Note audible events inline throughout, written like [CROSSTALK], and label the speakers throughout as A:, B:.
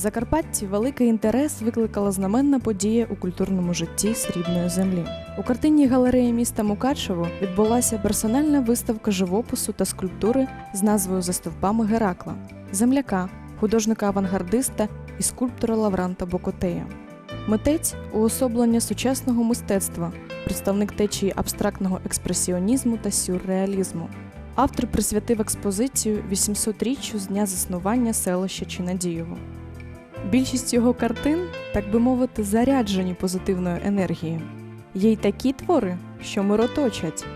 A: Закарпатті великий інтерес викликала знаменна подія у культурному житті срібної землі. У картинній галереї міста Мукачево відбулася персональна виставка живопису та скульптури з назвою За стовпами Геракла, земляка, художника-авангардиста і скульптора Лавранта Бокотея. Митець уособлення сучасного мистецтва, представник течії абстрактного експресіонізму та сюрреалізму. Автор присвятив експозицію 800-річчю з дня заснування селища Чинадієво. Більшість його картин, так би мовити, заряджені позитивною енергією. Є й такі твори, що мироточать.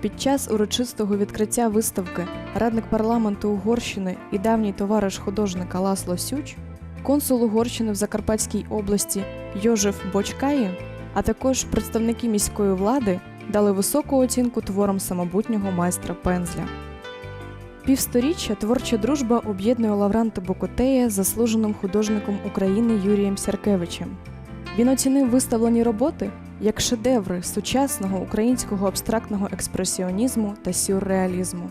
A: Під час урочистого відкриття виставки радник парламенту Угорщини і давній товариш художника Ласло Сюч, консул Угорщини в Закарпатській області Йожеф Бочкаї, а також представники міської влади дали високу оцінку творам самобутнього майстра пензля. Півсторіччя творча дружба об'єднує Лавранта Бокотея з заслуженим художником України Юрієм Сяркевичем. Він оцінив виставлені роботи як шедеври сучасного українського абстрактного експресіонізму та сюрреалізму.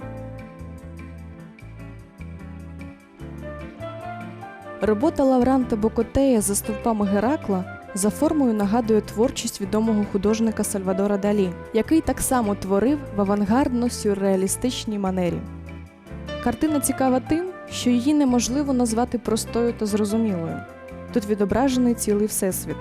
A: Робота Лавранта Бокотея за стовпами Геракла за формою нагадує творчість відомого художника Сальвадора Далі, який так само творив в авангардно-сюрреалістичній манері. Картина цікава тим, що її неможливо назвати простою та зрозумілою. Тут відображений цілий всесвіт.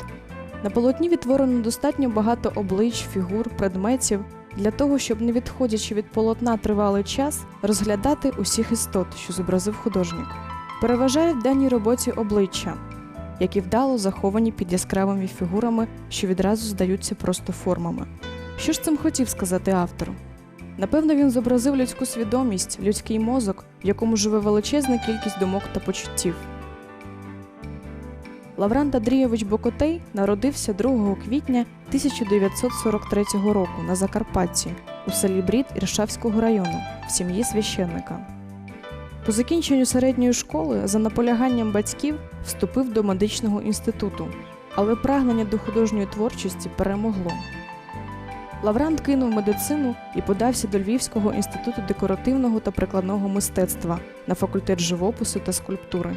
A: На полотні відтворено достатньо багато облич, фігур, предметів для того, щоб, не відходячи від полотна тривалий час, розглядати усіх істот, що зобразив художник. Переважають в даній роботі обличчя, які вдало заховані під яскравими фігурами, що відразу здаються просто формами. Що ж цим хотів сказати автор? Напевно, він зобразив людську свідомість, людський мозок, в якому живе величезна кількість думок та почуттів. Лаврант Андрійович Бокотей народився 2 квітня 1943 року на Закарпатті у селі Брід Іршавського району в сім'ї священника. По закінченню середньої школи за наполяганням батьків вступив до медичного інституту, але прагнення до художньої творчості перемогло. Лаврант кинув медицину і подався до Львівського інституту декоративного та прикладного мистецтва на факультет живопису та скульптури.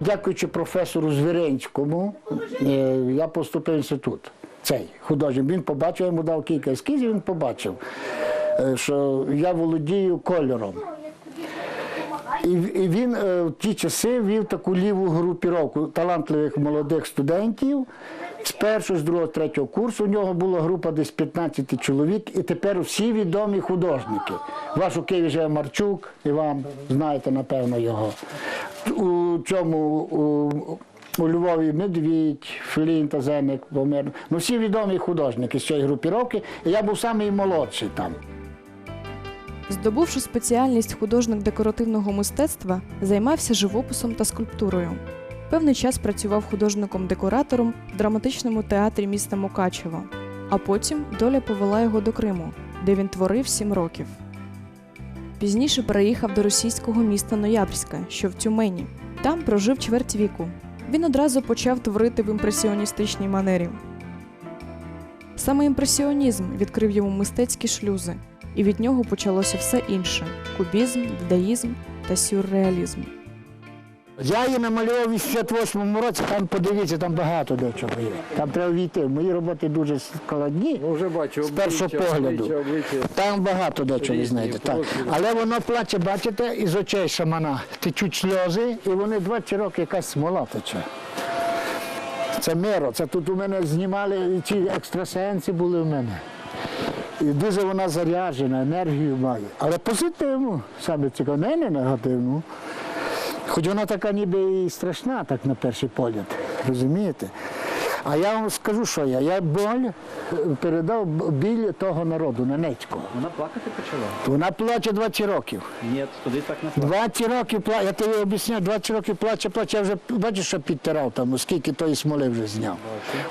B: Дякуючи професору Звіринському, е, я поступив в інститут. Цей художник. Він побачив, я йому дав кілька ескізів, він побачив, е, що я володію кольором. І, і він е, в ті часи вів таку ліву групіровку талантливих молодих студентів. З першого, з другого, з третього курсу у нього була група десь 15 чоловік, і тепер всі відомі художники. Ваш у Києві живе Марчук, Іван, знаєте, напевно, його. У цьому у, у Львові Медвідь, Флінт, Аземик, помер. Ну, всі відомі художники з цієї групіровки, і я був самий молодший там.
A: Здобувши спеціальність художник декоративного мистецтва, займався живописом та скульптурою. Певний час працював художником-декоратором в драматичному театрі міста Мукачево, а потім доля повела його до Криму, де він творив сім років. Пізніше переїхав до російського міста Ноябрська, що в Тюмені. Там прожив чверть віку. Він одразу почав творити в імпресіоністичній манері. Саме імпресіонізм відкрив йому мистецькі шлюзи, і від нього почалося все інше кубізм, дадаїзм та сюрреалізм.
B: Я її намалював у 88-му році, там подивіться, там багато до чого є. Там треба війти. Мої роботи дуже складні.
C: Ну, вже бачу,
B: З першого
C: обличчя,
B: погляду.
C: обличчя, обличчя.
B: Там багато де чого знаєте. Так. Але воно плаче, бачите, із очей шамана. Течуть сльози, і вони 20 років якась смола тече. Це миро, це тут у мене знімали, ці екстрасенси були в мене. І дуже вона заряджена, енергію має. Але позитивну, саме цікаво, не, не негативну. Хоч вона така ніби і страшна, так на перший погляд, розумієте? А я вам скажу, що я. Я боль е, передав біль того народу, Ненецького.
D: Вона плакати почала?
B: Вона плаче 20 років.
D: Ні, туди так не плакала.
B: 20 років плаче, я тобі об'ясняю, 20 років плаче, плаче, я вже бачиш, що підтирав там, скільки тої смоли вже зняв.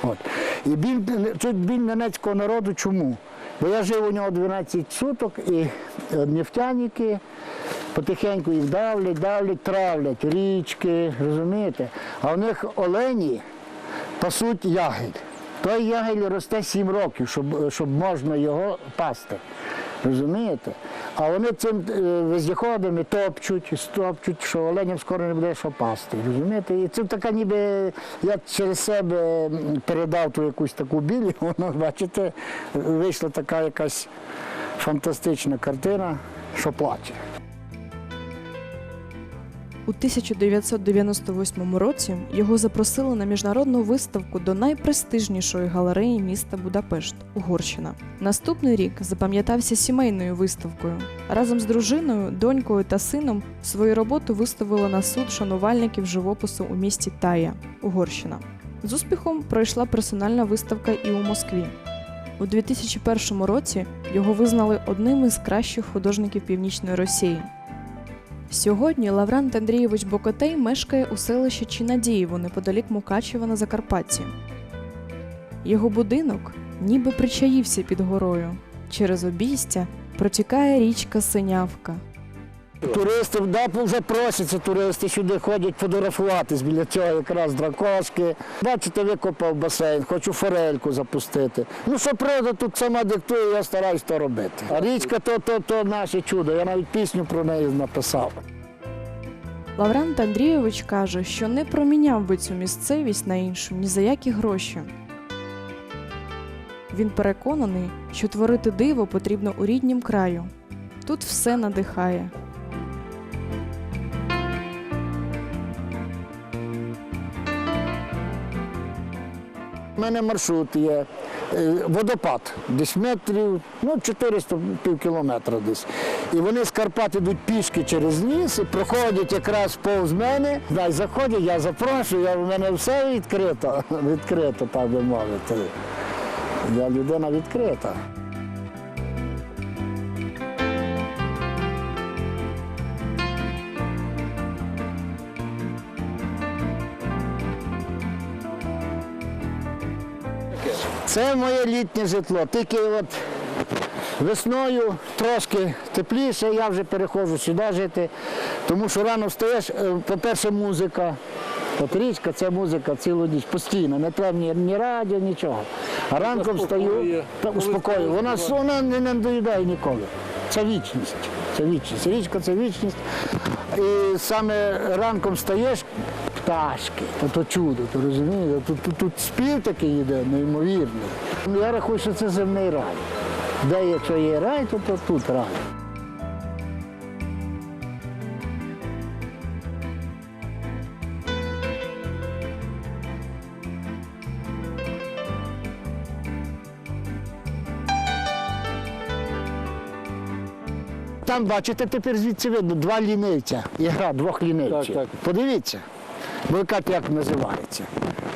B: От. І біль, тут біль ненецького народу чому? Бо я жив у нього 12 суток і е, нефтяники потихеньку їх давлять, давлять, травлять, річки, розумієте? А у них олені пасуть ягід. Той ягель росте 7 років, щоб, щоб можна його пасти. Розумієте? А вони цим е, вездіходами топчуть, стопчуть, що оленям скоро не буде що пасти. Розумієте? І це така ніби я через себе передав ту якусь таку біль, [LAUGHS] воно, бачите, вийшла така якась фантастична картина, що плаче.
A: У 1998 році його запросили на міжнародну виставку до найпрестижнішої галереї міста Будапешт Угорщина. Наступний рік запам'ятався сімейною виставкою. Разом з дружиною, донькою та сином свою роботу виставили на суд шанувальників живопису у місті Тая, Угорщина. З успіхом пройшла персональна виставка і у Москві. У 2001 році його визнали одним із кращих художників Північної Росії. Сьогодні Лаврант Андрійович Бокотей мешкає у селищі Чинадієво неподалік Мукачева на Закарпатті. Його будинок ніби причаївся під горою. Через обійстя протікає річка Синявка.
B: Туристи да, вже просяться туристи сюди ходять фотографуватись біля цього якраз дракошки. Бачите, викопав басейн, хочу форельку запустити. Ну що природа тут сама диктує, я стараюсь то робити. А річка то, то, то наше чудо. Я навіть пісню про неї написав.
A: Лаврант Андрійович каже, що не проміняв би цю місцевість на іншу ні за які гроші. Він переконаний, що творити диво потрібно у ріднім краю. Тут все надихає.
B: У мене маршрут є. е, Водопад, десь метрів, ну 400 пів кілометра десь. І вони з Карпат йдуть пішки через ліс і проходять якраз повз мене. Дай заходять, я запрошую, я, у мене все відкрито, [LAUGHS] відкрито, так би мовити. Я людина відкрита. Це моє літнє житло. Тільки от весною трошки тепліше, я вже переходжу сюди жити, тому що рано встаєш, е, по-перше, музика. От річка це музика цілу ніч, постійно, не треба ні, ні радіо, нічого. А ранком встаю та успокоює. Вона, вона не надоїдає ніколи. Це вічність. Це вічність. Річка це вічність. І саме ранком встаєш, пташки, то чудо, то розумієте? Тут, тут, тут спів такий йде, неймовірний. Я рахую, що це земний рай. Де якщо є рай, то, то тут рай. Там, бачите, тепер звідси видно два лінивця. Ігра двох лінивців.
D: Так, так.
B: Подивіться, бо як, називається.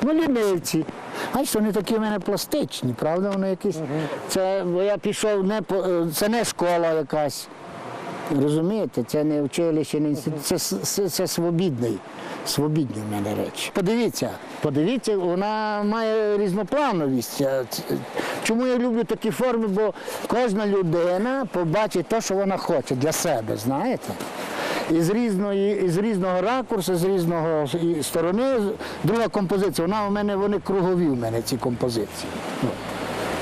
B: Ну, лінивці. А що вони такі в мене пластичні, правда? Вони якісь. Це бо я пішов не по е, це не школа якась. Розумієте, це не училище, не інститут, це, це, це свобідний. Свобідні в мене речі. Подивіться, подивіться, вона має різноплановість. Е, Чому я люблю такі форми? Бо кожна людина побачить те, що вона хоче для себе, знаєте? І з, різної, з різного ракурсу, з різного сторони. Друга композиція, вона у мене, вони кругові у мене ці композиції. Ну.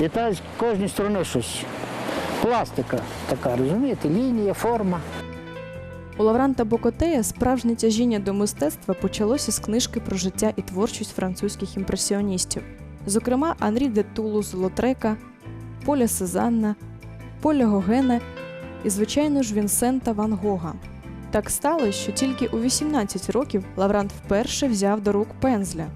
B: І та з кожної сторони щось. Пластика така, розумієте, лінія, форма.
A: У Лавранта Бокотея справжнє тяжіння до мистецтва почалося з книжки про життя і творчість французьких імпресіоністів, зокрема Анрі де Тулуз Лотрека, Поля Сезанна, Поля Гогена і, звичайно ж, Вінсента Ван Гога. Так сталося, що тільки у 18 років Лаврант вперше взяв до рук пензля.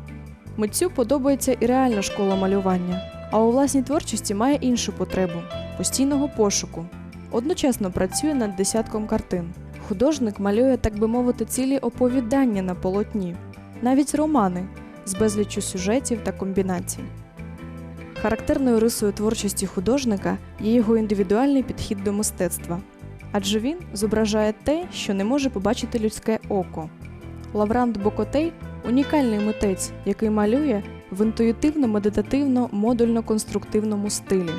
A: Митцю подобається і реальна школа малювання, а у власній творчості має іншу потребу постійного пошуку. Одночасно працює над десятком картин. Художник малює, так би мовити, цілі оповідання на полотні, навіть романи з безліччю сюжетів та комбінацій. Характерною рисою творчості художника є його індивідуальний підхід до мистецтва, адже він зображає те, що не може побачити людське око. Лаврант Бокотей унікальний митець, який малює в інтуїтивно-медитативно-модульно-конструктивному стилі.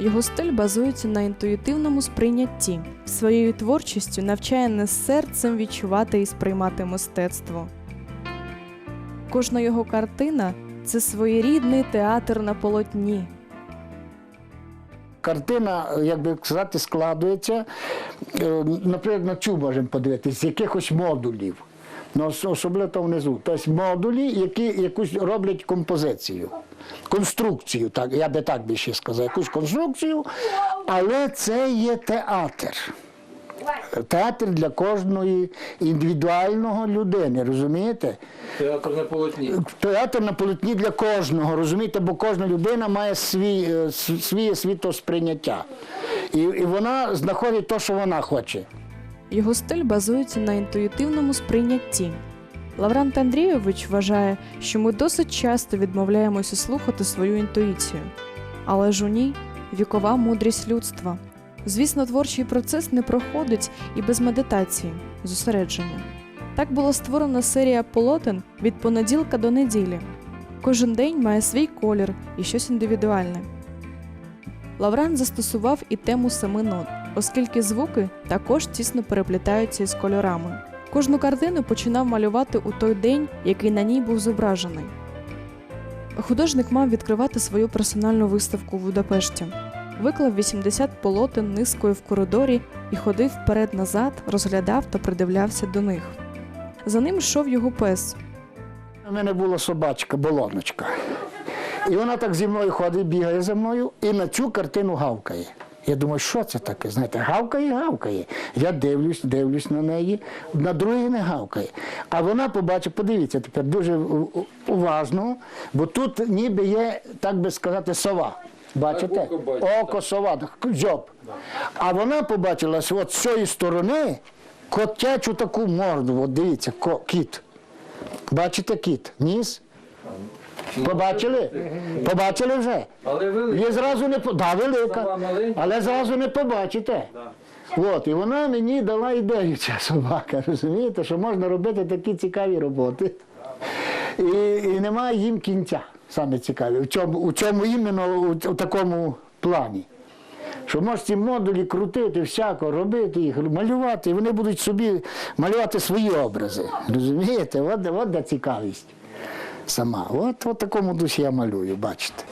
A: Його стиль базується на інтуїтивному сприйнятті. Своєю творчістю навчає нас серцем відчувати і сприймати мистецтво. Кожна його картина це своєрідний театр на полотні.
B: Картина, як би сказати, складується, е, наприклад, на цю можемо подивитися, з якихось модулів. Ну, ос- особливо внизу. Тобто модулі, які якусь роблять композицію, конструкцію, так, я би так більше сказав, якусь конструкцію, але це є театр. Театр для кожної індивідуального людини, розумієте?
C: Театр на полотні.
B: Театр на полотні для кожного, розумієте, бо кожна людина має свій, е, своє світосприйняття. І, і вона знаходить те, що вона хоче.
A: Його стиль базується на інтуїтивному сприйнятті. Лаврант Андрійович вважає, що ми досить часто відмовляємося слухати свою інтуїцію. Але ж у ній вікова мудрість людства. Звісно, творчий процес не проходить і без медитації, зосередження. Так була створена серія полотен від понеділка до неділі. Кожен день має свій колір і щось індивідуальне. Лавран застосував і тему семи нот, оскільки звуки також тісно переплітаються із кольорами. Кожну картину починав малювати у той день, який на ній був зображений. Художник мав відкривати свою персональну виставку в Будапешті. Виклав 80 полотен низкою в коридорі і ходив вперед-назад, розглядав та придивлявся до них. За ним йшов його пес,
B: У мене була собачка, болоночка. І вона так зі мною ходить, бігає за мною і на цю картину гавкає. Я думаю, що це таке? Знаєте, гавкає, гавкає. Я дивлюсь, дивлюсь на неї, на другий не гавкає. А вона побачить, подивіться тепер дуже уважно, бо тут ніби є, так би сказати, сова. Бачите?
C: око бачите,
B: сова, так, дзьоб. А вона побачила що от з цієї сторони котячу таку морду. От дивіться, кіт. Бачите кіт? Ніс? Побачили? Побачили вже?
C: Але.
B: Зразу не по- да, велика,
C: маленька.
B: але зразу не побачите. От, і вона мені дала ідею, ця собака, розумієте, що можна робити такі цікаві роботи. І, і немає їм кінця, саме цікаві. У чому, у цьому іменно у, у такому плані. Що можеш ці модулі крутити, всяко, робити їх, малювати, і вони будуть собі малювати свої образи. Розумієте? От, от де цікавість сама. От в такому дусі я малюю, бачите.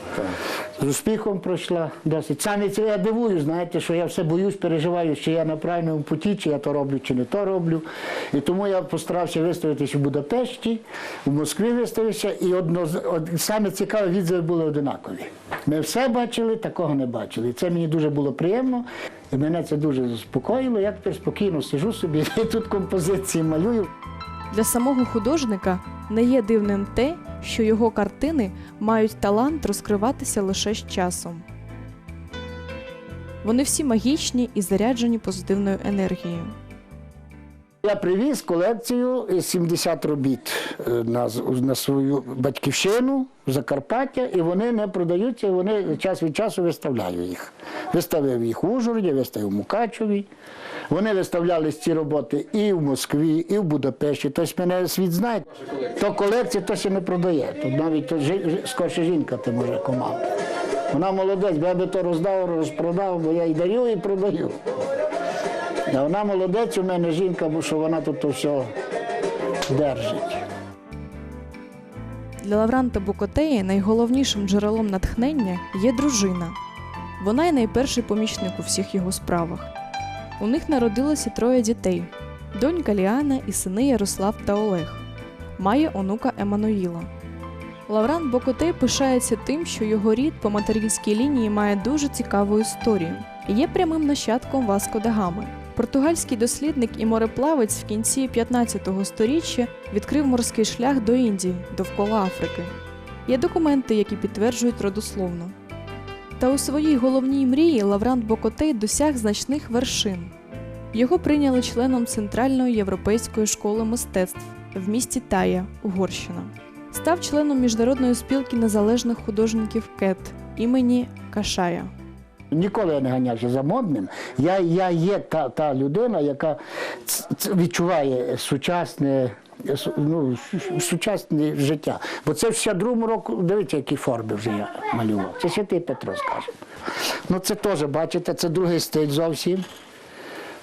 B: З успіхом пройшла досить. Саме це я дивую, знаєте, що я все боюсь, переживаю, чи я на правильному путі, чи я то роблю, чи не то роблю. І тому я постарався виставитися в Будапешті, в Москві виставився, і одно, од, саме цікаве відзиви були одинакові. Ми все бачили, такого не бачили. І це мені дуже було приємно, і мене це дуже заспокоїло. Я тепер спокійно сижу собі [LAUGHS] і тут композиції малюю.
A: Для самого художника не є дивним те, що його картини мають талант розкриватися лише з часом. Вони всі магічні і заряджені позитивною енергією.
B: Я привіз колекцію 70 робіт е, на, на свою батьківщину в Закарпаття, і вони не продаються, і вони час від часу виставляю їх. Виставив їх в Ужгороді, виставив в Мукачеві. Вони виставляли ці роботи і в Москві, і в Будапешті. Тобто мене світ знає. То колекція то ще не продає. Тут навіть то, жи- скорше жінка ти може команда. Вона молодець, бо я би то роздав, розпродав, бо я і дарю, і продаю. А вона молодець у мене жінка, бо що вона тут все держить.
A: Для Лавранта Букотеї найголовнішим джерелом натхнення є дружина. Вона й найперший помічник у всіх його справах. У них народилося троє дітей: донька Ліана і сини Ярослав та Олег. Має онука Еммануїла. Лавран Бокотей пишається тим, що його рід по материнській лінії має дуже цікаву історію і є прямим нащадком Васко да Гами. Португальський дослідник і мореплавець в кінці 15 століття відкрив морський шлях до Індії довкола Африки. Є документи, які підтверджують родословну. Та у своїй головній мрії Лаврант Бокотей досяг значних вершин. Його прийняли членом Центральної європейської школи мистецтв в місті Тая, Угорщина. Став членом міжнародної спілки незалежних художників КЕТ імені Кашая.
B: Ніколи я не ганявся за модним. Я, я є та, та людина, яка відчуває сучасне. Ну, сучасне життя. Бо це в 62-му року, дивіться, які форми вже я малював. Це святий Петро, скажімо. Ну це теж, бачите, це другий стиль зовсім.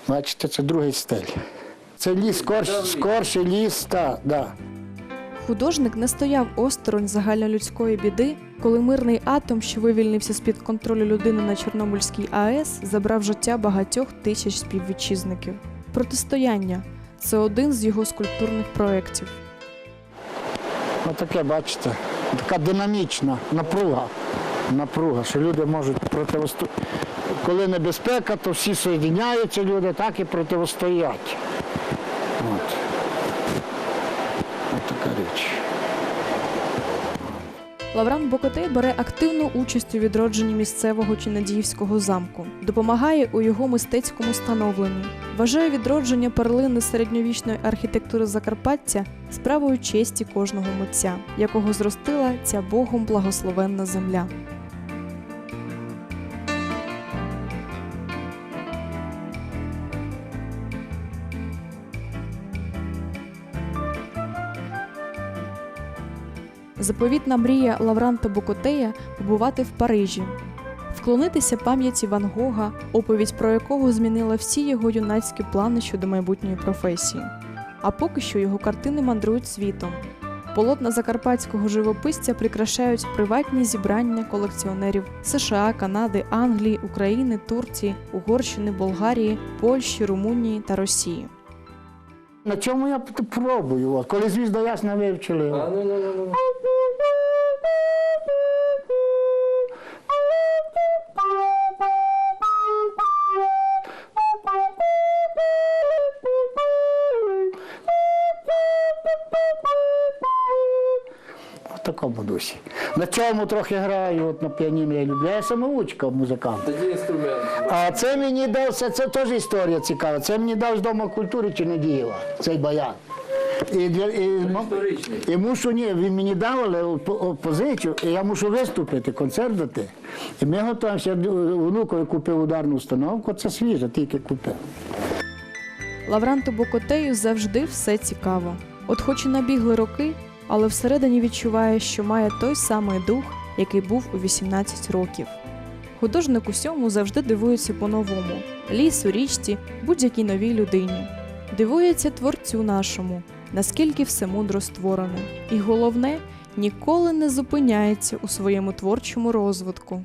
B: Бачите, це другий стиль. Це ліс, скорше ліс, так, да.
A: Художник не стояв осторонь загальнолюдської біди, коли мирний атом, що вивільнився з-під контролю людини на Чорнобильській АЕС, забрав життя багатьох тисяч співвітчизників. Протистояння це один з його скульптурних проєктів.
B: Отаке, бачите, така динамічна напруга. Напруга, що люди можуть протистояти. Коли небезпека, то всі соєдиняються люди, так і протистоять. От. От така річ.
A: Лавран Бокотей бере активну участь у відродженні місцевого Чинадіївського замку, допомагає у його мистецькому становленні, вважає відродження перлини середньовічної архітектури Закарпаття справою честі кожного митця, якого зростила ця Богом благословенна земля. Заповітна мрія Лавранта Бокотея побувати в Парижі, вклонитися пам'яті Ван Гога, оповідь про якого змінила всі його юнацькі плани щодо майбутньої професії. А поки що його картини мандрують світом. Полотна закарпатського живописця прикрашають приватні зібрання колекціонерів США, Канади, Англії, України, Турції, Угорщини, Болгарії, Польщі, Румунії та Росії.
B: На чому я пробую? От, коли звізда ясна вивчили.
C: А, ну, ну, ну, ну.
B: Такому дусі. На чому трохи граю, от на піаніно я люблю. Я самоучка музикант.
C: Тоді інструмент.
B: А це мені дав, це, це теж історія цікава. Це мені дав з Дому культури Чернедієва, цей баян. І, для- і, і мушу, ні, він мені дав, але оп- і я мушу виступити, концерт дати. І ми готуємося, внукові купив ударну установку, це свіже, тільки купив.
A: Лавранту Бокотею завжди все цікаво. От хоч і набігли роки, але всередині відчуває, що має той самий дух, який був у 18 років. Художник усьому завжди дивується по-новому: лісу, річці, будь-якій новій людині. Дивується творцю нашому, наскільки все мудро створене. І головне, ніколи не зупиняється у своєму творчому розвитку.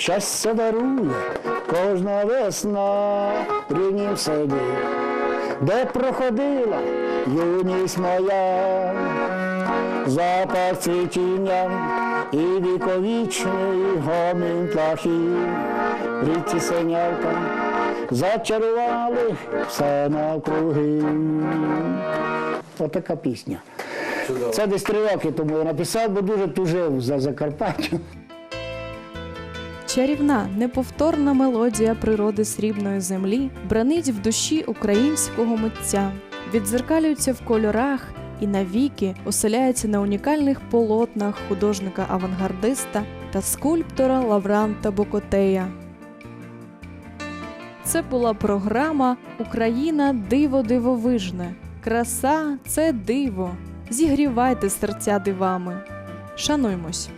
B: Щастя дарує кожна весна рівнім собі, де проходила юність моя, запах цвітінням і віковічний гомін птахів, рідці синявка зачарували все навкруги. Отака пісня. Це десь три роки тому я написав, бо дуже тужив за Закарпаття.
A: Чарівна, неповторна мелодія природи срібної землі бранить в душі українського митця, відзеркалюється в кольорах і навіки оселяється на унікальних полотнах художника-авангардиста та скульптора Лавранта Бокотея. Це була програма Україна диво дивовижне. Краса це диво. Зігрівайте серця дивами. Шануймось!